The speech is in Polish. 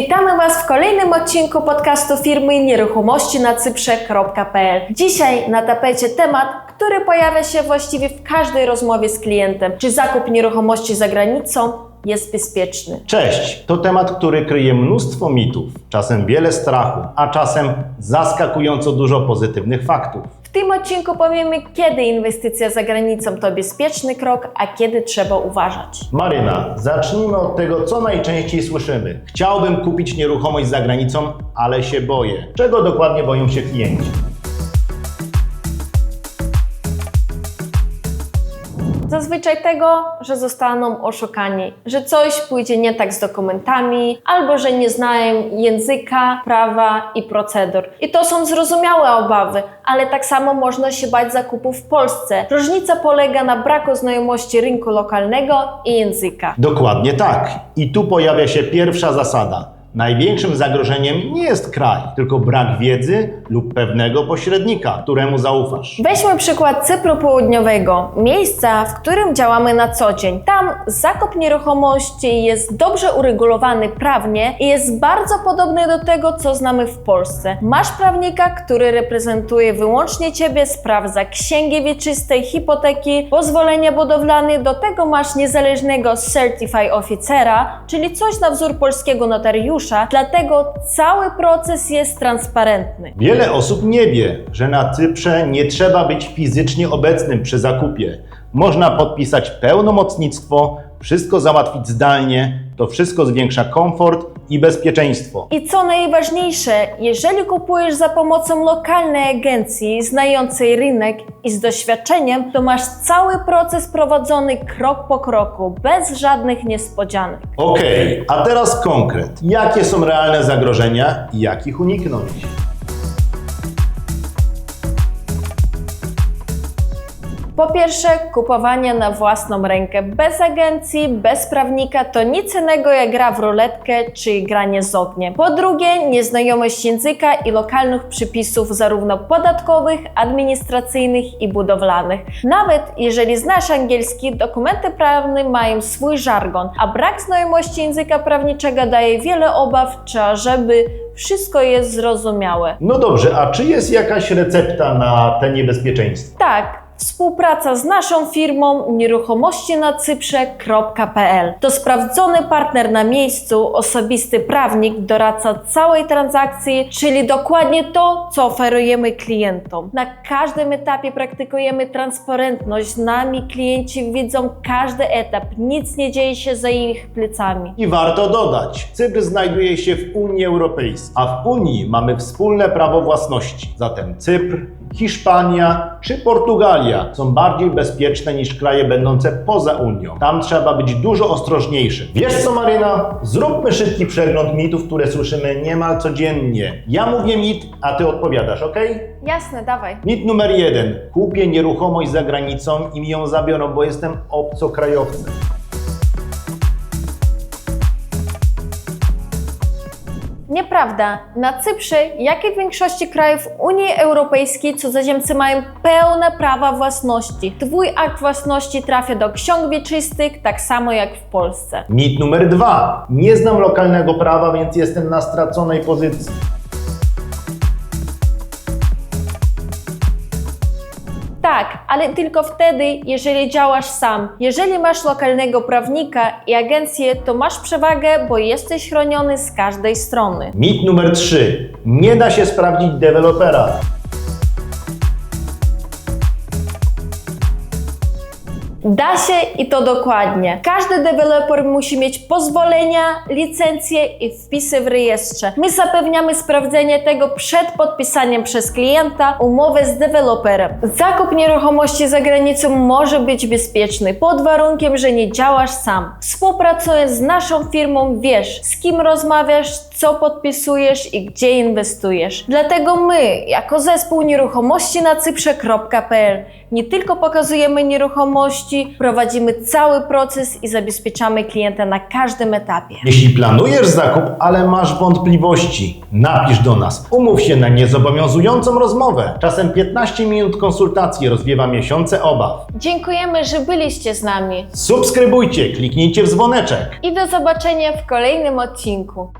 Witamy Was w kolejnym odcinku podcastu firmy nieruchomości na cyprze.pl. Dzisiaj na tapecie temat, który pojawia się właściwie w każdej rozmowie z klientem. Czy zakup nieruchomości za granicą jest bezpieczny? Cześć! To temat, który kryje mnóstwo mitów, czasem wiele strachu, a czasem zaskakująco dużo pozytywnych faktów. W tym odcinku powiemy, kiedy inwestycja za granicą to bezpieczny krok, a kiedy trzeba uważać. Maryna, zacznijmy od tego, co najczęściej słyszymy. Chciałbym kupić nieruchomość za granicą, ale się boję. Czego dokładnie boją się klienci? Zazwyczaj tego, że zostaną oszukani, że coś pójdzie nie tak z dokumentami, albo że nie znają języka, prawa i procedur. I to są zrozumiałe obawy, ale tak samo można się bać zakupów w Polsce. Różnica polega na braku znajomości rynku lokalnego i języka. Dokładnie tak. I tu pojawia się pierwsza zasada. Największym zagrożeniem nie jest kraj, tylko brak wiedzy lub pewnego pośrednika, któremu zaufasz. Weźmy przykład Cypru Południowego, miejsca, w którym działamy na co dzień. Tam zakup nieruchomości jest dobrze uregulowany prawnie i jest bardzo podobny do tego, co znamy w Polsce. Masz prawnika, który reprezentuje wyłącznie Ciebie, sprawdza księgi wieczyste, hipoteki, pozwolenia budowlane, do tego masz niezależnego Certify Oficera, czyli coś na wzór polskiego notariusza, dlatego cały proces jest transparentny. Wiele osób nie wie, że na Cyprze nie trzeba być fizycznie obecnym przy zakupie. Można podpisać pełnomocnictwo, wszystko załatwić zdalnie, to wszystko zwiększa komfort i bezpieczeństwo. I co najważniejsze, jeżeli kupujesz za pomocą lokalnej agencji znającej rynek i z doświadczeniem, to masz cały proces prowadzony krok po kroku, bez żadnych niespodzianek. Okej, a teraz konkret. Jakie są realne zagrożenia i jak ich uniknąć? Po pierwsze, kupowanie na własną rękę bez agencji, bez prawnika to nic innego jak gra w ruletkę czy granie z ogniem. Po drugie, nieznajomość języka i lokalnych przepisów zarówno podatkowych, administracyjnych i budowlanych. Nawet jeżeli znasz angielski, dokumenty prawne mają swój żargon, a brak znajomości języka prawniczego daje wiele obaw, trzeba, żeby wszystko jest zrozumiałe. No dobrze, a czy jest jakaś recepta na te niebezpieczeństwa? Tak, współpraca z naszą firmą nieruchomości na Cyprze.pl. To sprawdzony partner na miejscu, osobisty prawnik, doradca całej transakcji, czyli dokładnie to, co oferujemy klientom. Na każdym etapie praktykujemy transparentność. Z nami klienci widzą każdy etap, nic nie dzieje się za ich plecami. I warto dodać, Cypr znajduje się w Unii Europejskiej, a w Unii mamy wspólne prawo własności. Zatem Cypr, Hiszpania czy Portugalia są bardziej bezpieczne niż kraje będące poza Unią. Tam trzeba być dużo ostrożniejszym. Wiesz co, Maryna? Zróbmy szybki przegląd mitów, które słyszymy niemal codziennie. Ja mówię mit, a ty odpowiadasz, ok? Jasne, dawaj. Mit numer jeden. Kupię nieruchomość za granicą i mi ją zabiorą, bo jestem obcokrajowcem. Nieprawda. Na Cyprze, jak i w większości krajów Unii Europejskiej, cudzoziemcy mają pełne prawa własności. Twój akt własności trafia do ksiąg wieczystych, tak samo jak w Polsce. Mit numer dwa. Nie znam lokalnego prawa, więc jestem na straconej pozycji. Tak, ale tylko wtedy, jeżeli działasz sam. Jeżeli masz lokalnego prawnika i agencję, to masz przewagę, bo jesteś chroniony z każdej strony. Mit numer 3. Nie da się sprawdzić dewelopera. Da się i to dokładnie. Każdy deweloper musi mieć pozwolenia, licencje i wpisy w rejestrze. My zapewniamy sprawdzenie tego przed podpisaniem przez klienta umowy z deweloperem. Zakup nieruchomości za granicą może być bezpieczny pod warunkiem, że nie działasz sam. Współpracując z naszą firmą wiesz, z kim rozmawiasz, co podpisujesz i gdzie inwestujesz. Dlatego my, jako zespół nieruchomości na cyprze.pl, nie tylko pokazujemy nieruchomości, prowadzimy cały proces i zabezpieczamy klienta na każdym etapie. Jeśli planujesz zakup, ale masz wątpliwości, napisz do nas. Umów się na niezobowiązującą rozmowę. Czasem 15 minut konsultacji rozwiewa miesiące obaw. Dziękujemy, że byliście z nami Subskrybujcie, kliknijcie w dzwoneczek. i do zobaczenia w kolejnym odcinku.